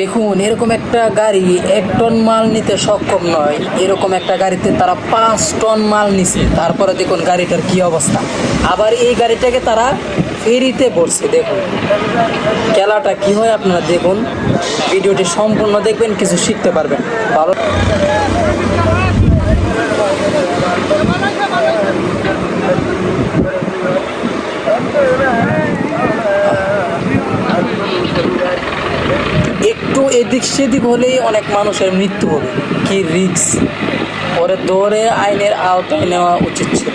দেখুন, এরকম একটা গাড়ি এক টন মাল নিতে সক্ষম নয়। এরকম একটা গাড়িতে তারা পাঁচ টন মাল নিছে। তারপরে দেখুন গাড়িটার কি অবস্থা। আবার এই গাড়িটাকে তারা ফেরিতে পড়ছে দেখুন। খেলাটা কি হয় আপনারা দেখুন। ভিডিওটি সম্পূর্ণ দেখবেন, কিছু শিখতে পারবেন। ভালো একটু এদিক সেদিক হলেই অনেক মানুষের মৃত্যু হবে। কি রিক্স পরে দৌড়ে আইনের আওতায় নেওয়া উচিত ছিল।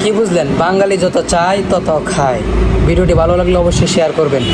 কি বুঝলেন? বাঙালি যত চায় তত খায়। ভিডিওটি ভালো লাগলে অবশ্যই শেয়ার করবেন।